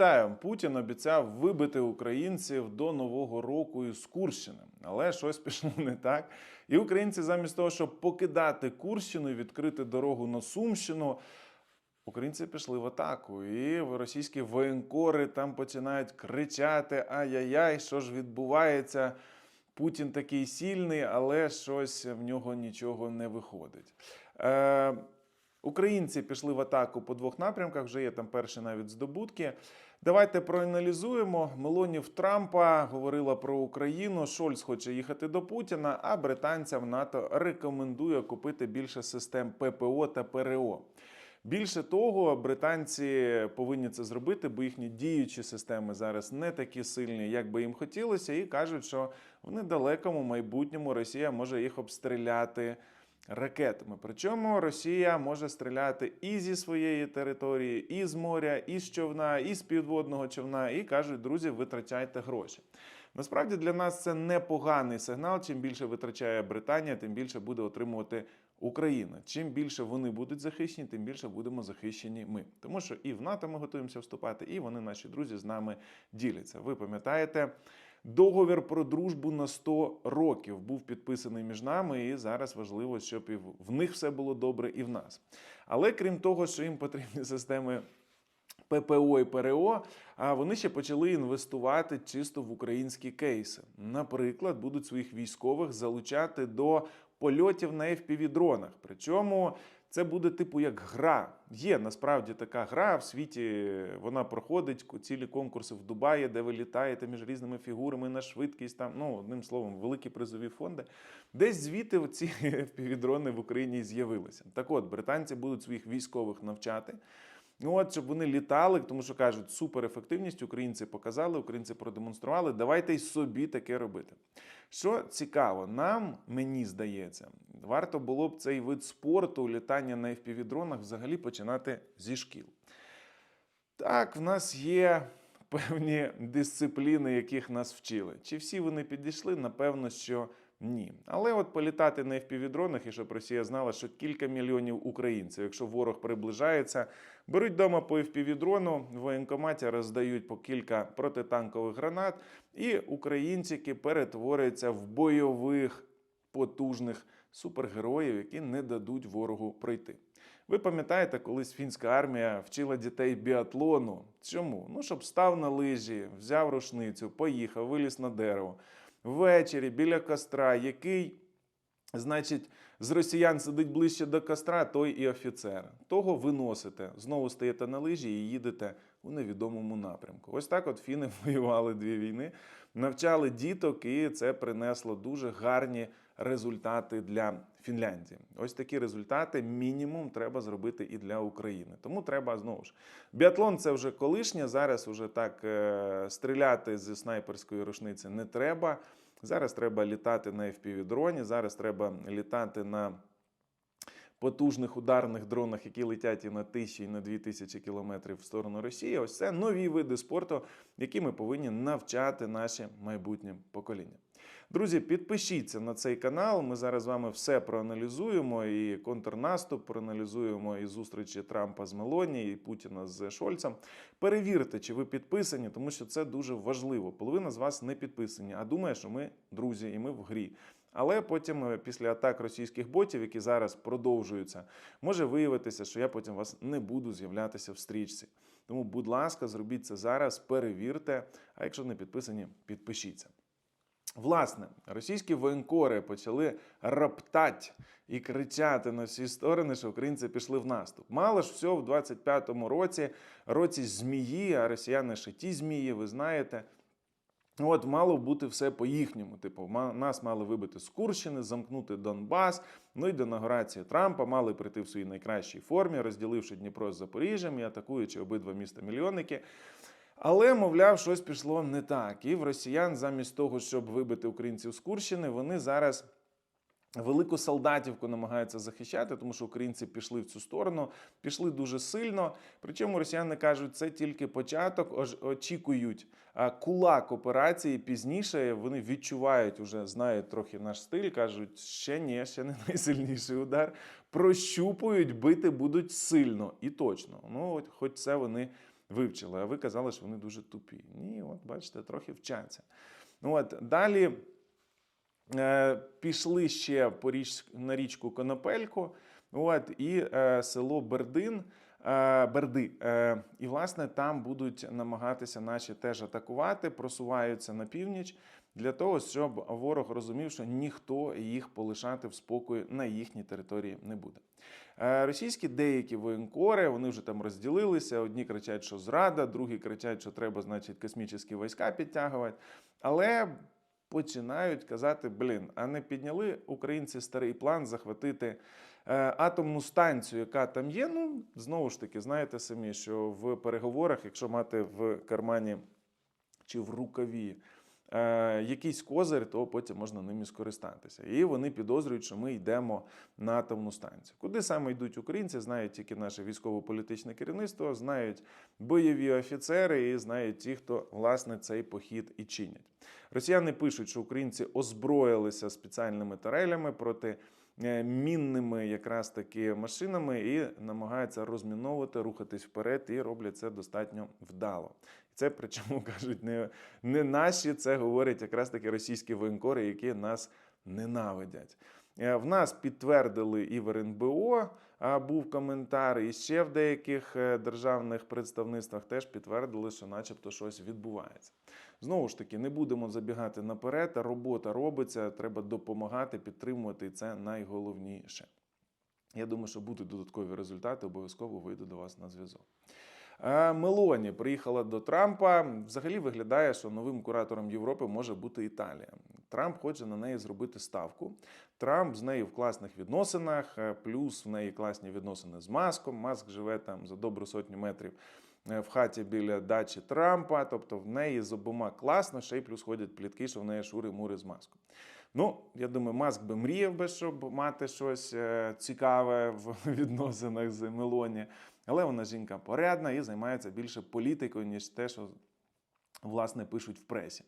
Вітаю, Путін обіцяв вибити українців до нового року із Курщини, але щось пішло не так. І українці, замість того, щоб покидати Курщину і відкрити дорогу на Сумщину, українці пішли в атаку. І російські воєнкори там починають кричати: Ай-яй-яй, що ж відбувається? Путін такий сильний, але щось в нього нічого не виходить. Е, Українці пішли в атаку по двох напрямках. Вже є там перші навіть здобутки. Давайте проаналізуємо. Мелонів Трампа говорила про Україну. Шольц хоче їхати до Путіна, а британцям НАТО рекомендує купити більше систем ППО та ПРО. Більше того, британці повинні це зробити, бо їхні діючі системи зараз не такі сильні, як би їм хотілося, і кажуть, що в недалекому майбутньому Росія може їх обстріляти ракетами. Причому Росія може стріляти і зі своєї території, і з моря, і з човна, і з підводного човна. І кажуть, друзі, витрачайте гроші. Насправді для нас це непоганий сигнал. Чим більше витрачає Британія, тим більше буде отримувати Україна. Чим більше вони будуть захищені, тим більше будемо захищені ми. Тому що і в НАТО ми готуємося вступати, і вони, наші друзі, з нами діляться. Ви пам'ятаєте? Договір про дружбу на 100 років був підписаний між нами, і зараз важливо, щоб і в- них все було добре, і в нас. Але крім того, що їм потрібні системи ППО і ПРО, а вони ще почали інвестувати чисто в українські кейси. Наприклад, будуть своїх військових залучати до польотів на FPV-дронах. Причому це буде типу як гра. Є насправді така гра в світі. Вона проходить цілі конкурси в Дубаї, де ви літаєте між різними фігурами на швидкість. Там ну одним словом, великі призові фонди. Десь звідти ці FPV-дрони в Україні з'явилися. Так от британці будуть своїх військових навчати. Ну от, щоб вони літали, тому що кажуть, суперефективність українці показали, українці продемонстрували. Давайте й собі таке робити. Що цікаво, нам, мені здається, варто було б цей вид спорту, літання на FPV-дронах взагалі починати зі шкіл. Так, в нас є певні дисципліни, яких нас вчили. Чи всі вони підійшли? Напевно, що ні. Але от політати на FPV-дронах, і щоб Росія знала, що кілька мільйонів українців, якщо ворог приближається, беруть вдома по FPV-дрону, в воєнкоматі роздають по кілька протитанкових гранат, і українчики перетворюються в бойових потужних супергероїв, які не дадуть ворогу пройти. Ви пам'ятаєте, колись фінська армія вчила дітей біатлону. Чому? Ну, щоб став на лижі, взяв рушницю, поїхав, виліз на дерево. Ввечері біля костра, який, значить, з росіян сидить ближче до костра, той і офіцер. Того виносите, знову стаєте на лижі і їдете у невідомому напрямку. Ось так от фіни воювали дві війни, навчали діток, і це принесло дуже гарні результати для Фінляндії. Ось такі результати мінімум треба зробити і для України. Тому треба знову ж. Біатлон це вже колишнє. Зараз уже так е, стріляти зі снайперської рушниці не треба. Зараз треба літати на FPV-дроні, зараз треба літати на потужних ударних дронах, які летять і на тисячі, і на дві тисячі кілометрів в сторону Росії. Ось це нові види спорту, які ми повинні навчати наші майбутнє покоління. Друзі, підпишіться на цей канал. Ми зараз з вами все проаналізуємо. І контрнаступ проаналізуємо і зустрічі Трампа з Мелоні, і Путіна з Шольцем. Перевірте, чи ви підписані, тому що це дуже важливо. Половина з вас не підписані, а думає, що ми друзі і ми в грі. Але потім, е, після атак російських ботів, які зараз продовжуються, може виявитися, що я потім вас не буду з'являтися в стрічці. Тому, будь ласка, зробіть це зараз, перевірте. А якщо не підписані, підпишіться. Власне, російські воєнкори почали роптати і кричати на всі сторони, що українці пішли в наступ. Мало ж всього в 25-му році, році змії, а росіяни ще ті змії, ви знаєте. От мало бути все по-їхньому. Типу, нас мали вибити з Курщини, замкнути Донбас. Ну і до інаугурації Трампа мали прийти в своїй найкращій формі, розділивши Дніпро з Запоріжжям і атакуючи обидва міста мільйонники. Але, мовляв, щось пішло не так. І в росіян, замість того, щоб вибити українців з Курщини, вони зараз велику солдатівку намагаються захищати, тому що українці пішли в цю сторону, пішли дуже сильно. Причому росіяни кажуть, це тільки початок, очікують кулак операції. Пізніше вони відчувають, уже знають трохи наш стиль, кажуть, ще ні, ще не найсильніший удар. Прощупують, бити будуть сильно і точно. Ну, от хоч це вони вивчили. А ви казали, що вони дуже тупі. Ні, от бачите, трохи вчаться. Ну от далі е, пішли ще по річ, на річку Конопельку. От, і е, село Бердин. е, Берди. Е, І, власне, там будуть намагатися наші теж атакувати, просуваються на північ для того, щоб ворог розумів, що ніхто їх полишати в спокої на їхній території не буде. Е, Російські деякі воєнкори вони вже там розділилися. Одні кричать, що зрада, другі кричать, що треба, значить, космічні війська підтягувати. Але починають казати: блін, а не підняли українці старий план захватити е, атомну станцію, яка там є. Ну, знову ж таки, знаєте самі, що в переговорах, якщо мати в кармані чи в рукаві е, якийсь козир, то потім можна ним і скористатися. І вони підозрюють, що ми йдемо на атомну станцію. Куди саме йдуть українці, знають тільки наше військово-політичне керівництво, знають бойові офіцери і знають ті, хто власне цей похід і чинять. Росіяни пишуть, що українці озброїлися спеціальними тарелями проти е, мінними якраз таки машинами і намагаються розміновувати, рухатись вперед, і роблять це достатньо вдало. Це причому кажуть не, не наші, це говорять якраз таки російські воєнкори, які нас ненавидять. Е, В нас підтвердили і в РНБО а, був коментар, і ще в деяких е, державних представництвах теж підтвердили, що, начебто, щось відбувається. Знову ж таки, не будемо забігати наперед. Робота робиться, треба допомагати, підтримувати, і це найголовніше. Я думаю, що будуть додаткові результати, обов'язково вийду до вас на зв'язок. Е, Мелоні приїхала до Трампа. Взагалі виглядає, що новим куратором Європи може бути Італія. Трамп хоче на неї зробити ставку. Трамп з нею в класних відносинах, е, плюс в неї класні відносини з Маском. Маск живе там за добру сотню метрів е, в хаті біля дачі Трампа. Тобто в неї з обома класно, ще й плюс ходять плітки, що в неї шури-мури з Маском. Ну, я думаю, Маск би мріяв би, щоб мати щось цікаве в відносинах з Мелоні. Але вона жінка порядна і займається більше політикою, ніж те, що власне пишуть в пресі.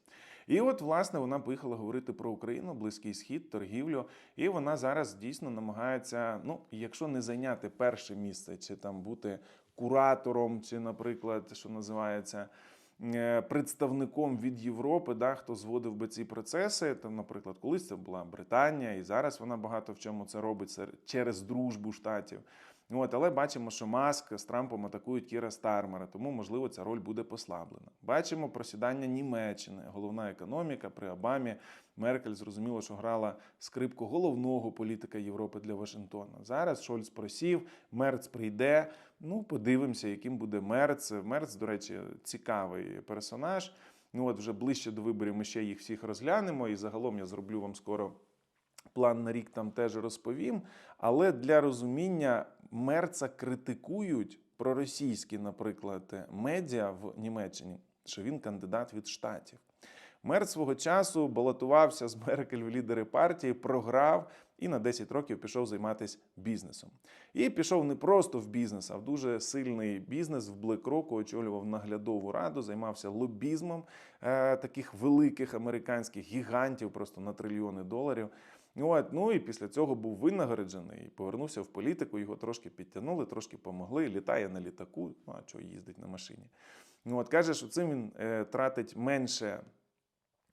І от, власне, вона поїхала говорити про Україну, Близький Схід, торгівлю. І вона зараз дійсно намагається, ну, якщо не зайняти перше місце, чи там бути куратором, чи, наприклад, що називається. е, Представником від Європи, да, хто зводив би ці процеси, там, наприклад, колись це була Британія, і зараз вона багато в чому це робить через дружбу штатів. От, але бачимо, що Маск з Трампом атакують Кіра Стармера, тому можливо ця роль буде послаблена. Бачимо просідання Німеччини, головна економіка при Обамі. Меркель зрозуміло, що грала скрипку головного політика Європи для Вашингтона. Зараз Шольц просів, Мерц прийде. Ну, подивимося, яким буде Мерц. Мерц, до речі, цікавий персонаж. Ну от вже ближче до виборів ми ще їх всіх розглянемо, і загалом я зроблю вам скоро план на рік там теж розповім. Але для розуміння Мерца критикують проросійські, наприклад, медіа в Німеччині, що він кандидат від штатів. Мерц свого часу балотувався з Меркель в лідери партії, програв і на 10 років пішов займатися бізнесом. І пішов не просто в бізнес, а в дуже сильний бізнес в BlackRock, очолював наглядову раду, займався лобізмом е, таких великих американських гігантів, просто на трильйони доларів. От, ну і після цього був винагороджений повернувся в політику. Його трошки підтягнули, трошки помогли. Літає на літаку. Ну а чого їздить на машині? Ну от каже, що цим він е, тратить менше.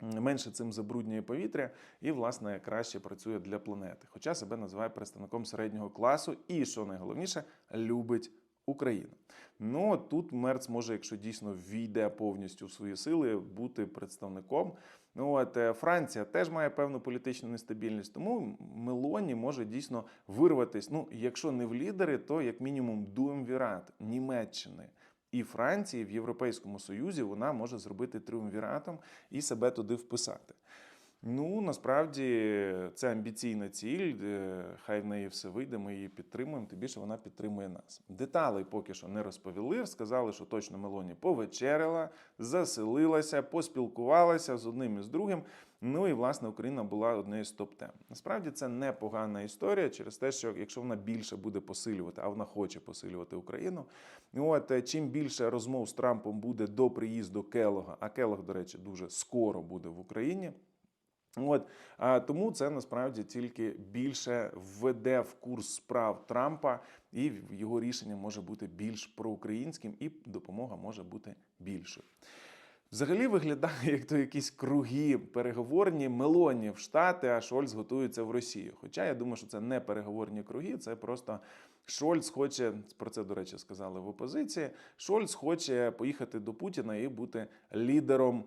Менше цим забруднює повітря і, власне, краще працює для планети. Хоча себе називає представником середнього класу і, що найголовніше, любить Україну. Ну тут Мерц може, якщо дійсно війде повністю в свої сили, бути представником. Ну от е, Франція теж має певну політичну нестабільність, тому Мелоні може дійсно вирватись. Ну, якщо не в лідери, то як мінімум дуемвірат Німеччини. І Франції в Європейському Союзі вона може зробити тріумвіратом і себе туди вписати. Ну насправді це амбіційна ціль. Хай в неї все вийде. Ми її підтримуємо. Тим більше вона підтримує нас. Деталей поки що не розповіли. Сказали, що точно Мелоні повечеряла, заселилася, поспілкувалася з одним і з другим. Ну і власне Україна була однією з топ-тем. Насправді це непогана історія через те, що якщо вона більше буде посилювати, а вона хоче посилювати Україну. От е, чим більше розмов з Трампом буде до приїзду Келога, а Келог, до речі, дуже скоро буде в Україні. От тому це насправді тільки більше введе в курс справ Трампа, і його рішення може бути більш проукраїнським, і допомога може бути більшою. Взагалі виглядає, як то якісь круги переговорні Мелоні в Штати, а Шольц готується в Росію. Хоча я думаю, що це не переговорні круги, це просто Шольц хоче, про це, до речі, сказали в опозиції. Шольц хоче поїхати до Путіна і бути лідером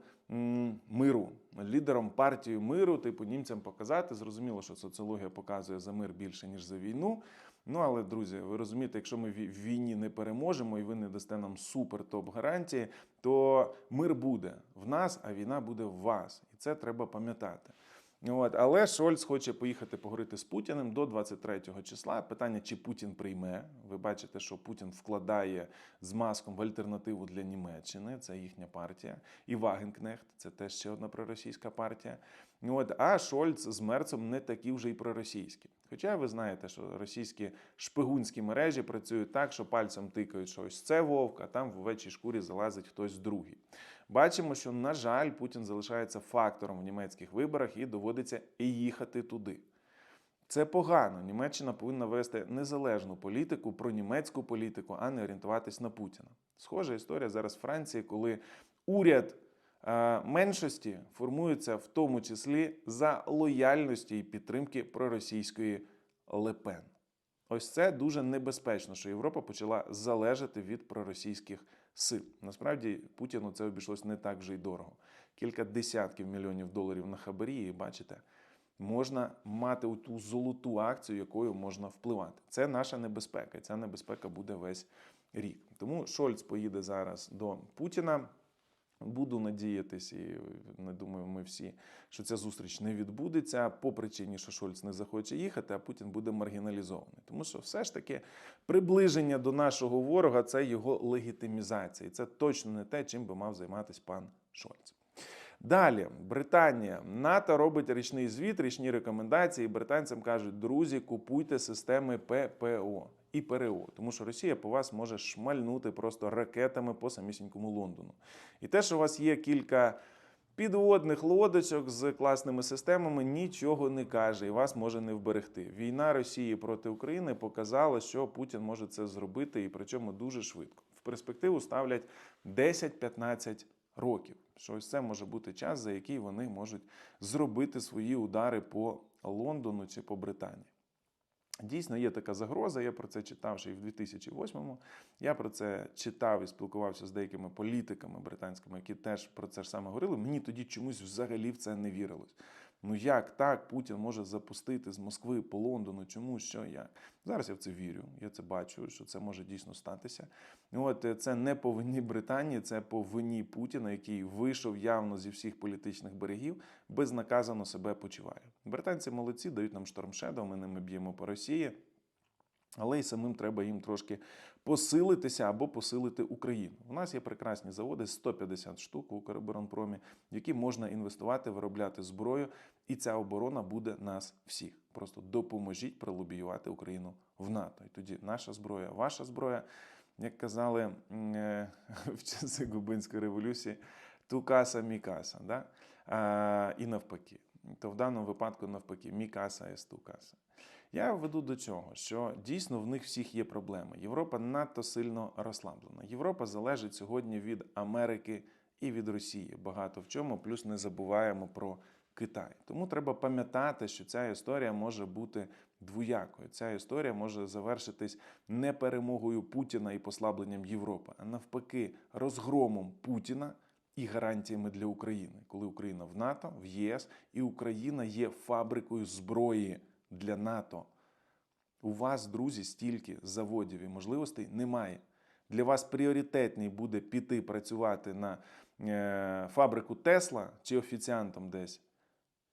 миру, лідером партії миру, типу німцям показати. Зрозуміло, що соціологія показує за мир більше, ніж за війну. Ну але друзі, ви розумієте, якщо ми в війні не переможемо і ви не дасте нам супер топ гарантії, то мир буде в нас, а війна буде в вас, і це треба пам'ятати. От, але Шольц хоче поїхати поговорити з Путіним до 23 числа. Питання, чи Путін прийме. Ви бачите, що Путін вкладає з маском в альтернативу для Німеччини. Це їхня партія. І Вагенкнехт це теж ще одна проросійська партія. От, а Шольц з Мерцем не такі вже й проросійські. Хоча ви знаєте, що російські шпигунські мережі працюють так, що пальцем тикають, що ось це вовк, а там в овечій шкурі залазить хтось другий. Бачимо, що, на жаль, Путін залишається фактором в німецьких виборах і доводиться їхати туди. Це погано. Німеччина повинна вести незалежну політику про німецьку політику, а не орієнтуватись на Путіна. Схожа історія зараз в Франції, коли уряд е, меншості формується в тому числі за лояльності і підтримки проросійської Лепен. Ось це дуже небезпечно, що Європа почала залежати від проросійських сил. Насправді Путіну це обійшлось не так вже й дорого. Кілька десятків мільйонів доларів на хабарі, і бачите, можна мати ту золоту акцію, якою можна впливати. Це наша небезпека, ця небезпека буде весь рік. Тому Шольц поїде зараз до Путіна. Буду надіятися, і не думаю, ми всі, що ця зустріч не відбудеться по причині, що Шольц не захоче їхати, а Путін буде маргіналізований. Тому що все ж таки приближення до нашого ворога це його легітимізація. І це точно не те, чим би мав займатися пан Шольц. Далі, Британія, НАТО робить річний звіт, річні рекомендації. Британцям кажуть, друзі, купуйте системи ППО і ПРО, тому що Росія по вас може шмальнути просто ракетами по самісінькому Лондону. І те, що у вас є кілька підводних лодочок з класними системами, нічого не каже і вас може не вберегти. Війна Росії проти України показала, що Путін може це зробити, і причому дуже швидко. В перспективу ставлять 10-15 років. Що ось це може бути час, за який вони можуть зробити свої удари по Лондону чи по Британії. Дійсно, є така загроза. Я про це читав ще і в 2008-му. Я про це читав і спілкувався з деякими політиками британськими, які теж про це ж саме говорили. Мені тоді чомусь взагалі в це не вірилось. Ну як так Путін може запустити з Москви по Лондону? Чому що як? Зараз я в це вірю. Я це бачу, що це може дійсно статися. От е, це не по вині Британії, це по вині Путіна, який вийшов явно зі всіх політичних берегів, безнаказано себе почуває. Британці молодці, дають нам штормшедов, ми ними б'ємо по Росії. Але й самим треба їм трошки посилитися або посилити Україну. У нас є прекрасні заводи, 150 штук в Укроборонпромі, які можна інвестувати, виробляти зброю, і ця оборона буде нас всіх. Просто допоможіть пролобіювати Україну в НАТО. І тоді наша зброя, ваша зброя, як казали е, в часи Губинської революції, тукаса мікаса. Да? І навпаки. То в даному випадку навпаки, мікаса ес тукаса. Я веду до цього, що дійсно в них всіх є проблеми. Європа надто сильно розслаблена. Європа залежить сьогодні від Америки і від Росії. Багато в чому, плюс не забуваємо про Китай. Тому треба пам'ятати, що ця історія може бути двоякою. Ця історія може завершитись не перемогою Путіна і послабленням Європи, а навпаки, розгромом Путіна. І гарантіями для України, коли Україна в НАТО, в ЄС, і Україна є фабрикою зброї для НАТО. У вас, друзі, стільки заводів і можливостей немає. Для вас пріоритетний буде піти працювати на е, фабрику Тесла чи офіціантом десь,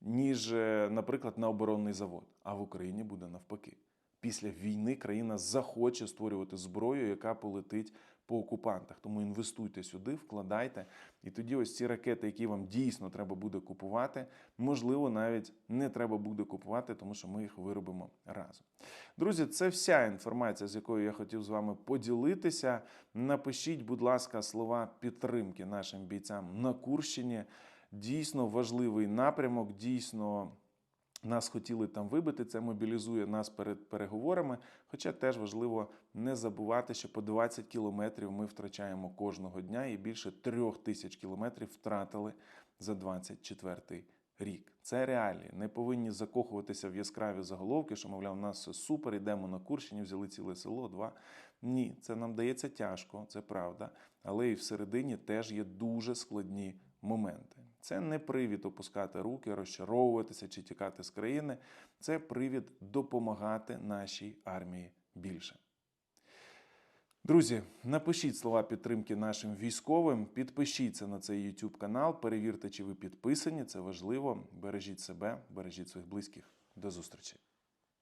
ніж, е, наприклад, на оборонний завод. А в Україні буде навпаки. Після війни країна захоче створювати зброю, яка полетить по окупантах. Тому інвестуйте сюди, вкладайте. І тоді ось ці ракети, які вам дійсно треба буде купувати, можливо, навіть не треба буде купувати, тому що ми їх виробимо разом. Друзі, це вся інформація, з якою я хотів з вами поділитися. Напишіть, будь ласка, слова підтримки нашим бійцям на Курщині. дійсно важливий напрямок, дійсно. Нас хотіли там вибити, це мобілізує нас перед переговорами. Хоча теж важливо не забувати, що по 20 кілометрів ми втрачаємо кожного дня, і більше трьох тисяч кілометрів втратили за 24 рік. Це реалії. Не повинні закохуватися в яскраві заголовки, що, мовляв, у нас все супер, йдемо на Курщині, взяли ціле село, два. Ні, це нам дається тяжко, це правда. Але і всередині теж є дуже складні моменти. Це не привід опускати руки, розчаровуватися чи тікати з країни. Це привід допомагати нашій армії більше. Друзі, напишіть слова підтримки нашим військовим, підпишіться на цей YouTube канал, перевірте, чи ви підписані. Це важливо. Бережіть себе, бережіть своїх близьких. До зустрічі.